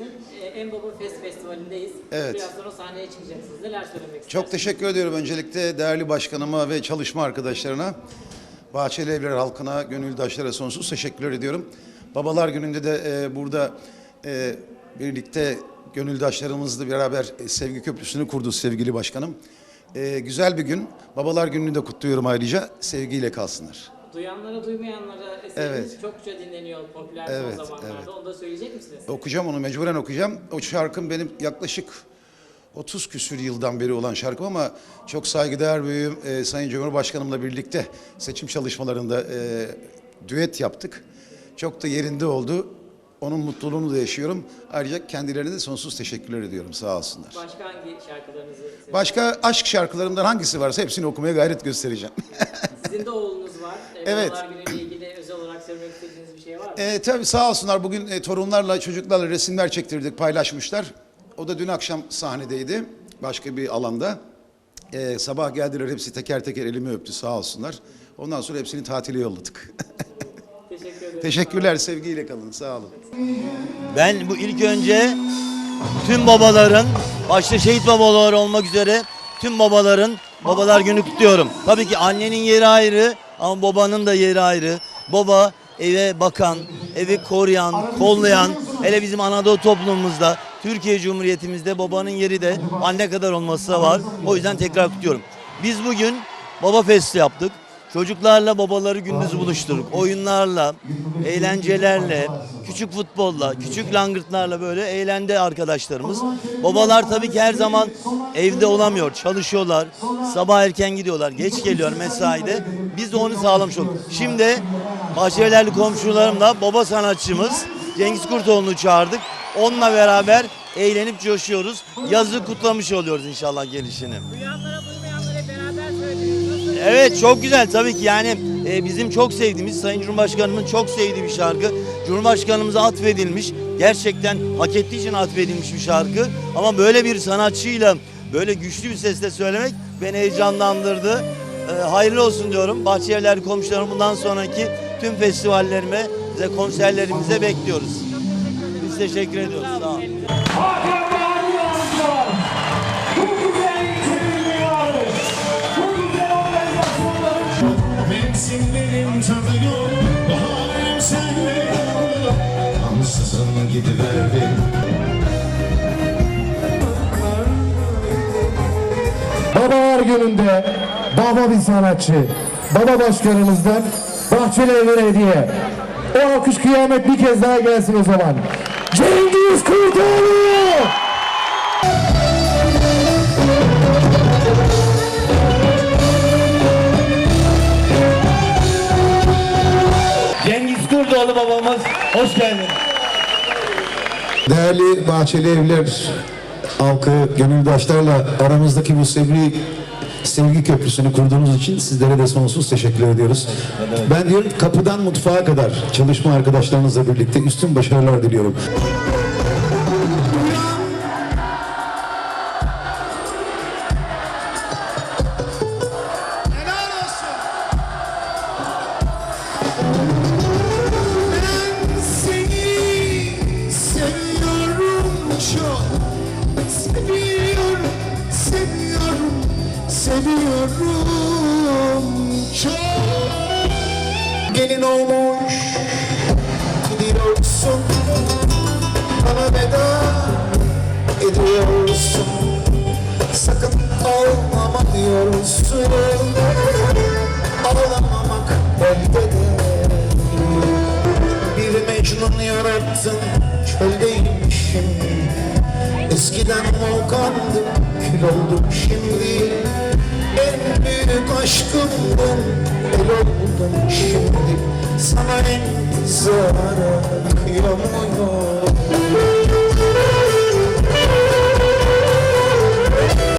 Belediyesi'nin e, En Baba Fest Festivali'ndeyiz. Evet. Biraz sonra sahneye çıkacaksınız. Neler söylemek istersiniz? Çok teşekkür ediyorum öncelikle değerli başkanıma ve çalışma arkadaşlarına. Bahçeli Evler halkına, gönüldaşlara sonsuz teşekkürler ediyorum. Babalar gününde de e, burada e, birlikte gönüldaşlarımızla beraber e, sevgi köprüsünü kurdu sevgili başkanım. E, güzel bir gün. Babalar gününü de kutluyorum ayrıca. Sevgiyle kalsınlar. Duyanlara duymayanlara eseriniz Evet. çokça dinleniyor popüler Evet, son zamanlarda. evet. Onu da söyleyecek misiniz? Okuyacağım onu mecburen okuyacağım. O şarkım benim yaklaşık 30 küsür yıldan beri olan şarkım ama çok saygıdeğer büyüğüm e, Sayın Cumhurbaşkanımla birlikte seçim çalışmalarında e, düet yaptık. Çok da yerinde oldu. Onun mutluluğunu da yaşıyorum. Ayrıca kendilerine de sonsuz teşekkürler ediyorum. Sağ olsunlar. Başka hangi şarkılarınızı seviyorsunuz? Başka aşk şarkılarımdan hangisi varsa hepsini okumaya gayret göstereceğim. Sizin de oğlunuz var. E, Evet. Babalar günüyle ilgili özel olarak söylemek istediğiniz bir şey var mı? E, tabii sağ olsunlar bugün e, torunlarla çocuklarla resimler çektirdik paylaşmışlar. O da dün akşam sahnedeydi başka bir alanda. E, sabah geldiler hepsi teker teker elimi öptü sağ olsunlar. Ondan sonra hepsini tatile yolladık. Teşekkür ederim. Teşekkürler sevgiyle kalın sağ olun. Ben bu ilk önce tüm babaların, başta şehit babalar olmak üzere tüm babaların babalar günü kutluyorum. Tabii ki annenin yeri ayrı ama babanın da yeri ayrı. Baba eve bakan, evi koruyan, kollayan, hele bizim Anadolu toplumumuzda, Türkiye Cumhuriyetimizde babanın yeri de anne kadar olması da var. O yüzden tekrar kutluyorum. Biz bugün Baba Festi yaptık. Çocuklarla babaları gündüz buluşturduk. Oyunlarla, eğlencelerle, küçük futbolla, küçük langırtlarla böyle eğlendi arkadaşlarımız. Babalar tabii ki her zaman evde olamıyor, çalışıyorlar. Sabah erken gidiyorlar, geç geliyor mesaide. Biz de onu sağlamış olduk. Şimdi Bahçelievlerli komşularımla baba sanatçımız Cengiz Kurtoğlu'nu çağırdık. Onunla beraber eğlenip coşuyoruz. Yazı kutlamış oluyoruz inşallah gelişini. Evet çok güzel tabii ki yani e, bizim çok sevdiğimiz Sayın Cumhurbaşkanımın çok sevdiği bir şarkı. Cumhurbaşkanımıza atfedilmiş gerçekten hak ettiği için atfedilmiş bir şarkı. Ama böyle bir sanatçıyla böyle güçlü bir sesle söylemek beni heyecanlandırdı. E, hayırlı olsun diyorum. Bahçelievler komşularım bundan sonraki tüm festivallerime ve konserlerimize bekliyoruz. Biz teşekkür ediyoruz. Sağ olun. Gidiverdi Babalar gününde baba bir sanatçı, baba başkanımızdan Bahçeli Evler'e hediye. O alkış kıyamet bir kez daha gelsin o zaman. Cengiz Kurtoğlu! Cengiz Kurdoğlu babamız hoş geldin. Değerli Bahçeli Evler halkı, gönüldaşlarla aramızdaki bu sevgi, sevgi köprüsünü kurduğunuz için sizlere de sonsuz teşekkür ediyoruz. Ben diyorum kapıdan mutfağa kadar çalışma arkadaşlarınızla birlikte üstün başarılar diliyorum. Seviyorum çok Gelin olmuş gidiyorsun Bana veda ediyorsun. Sakın ağlama diyorsun. Ağlamamak elde değil Bir Mecnun yarattın çöldeymişim. Eskiden volkandım kül oldum şimdi En büyük aşkımdın el oldum şimdi. Sana intizara kıyamıyorum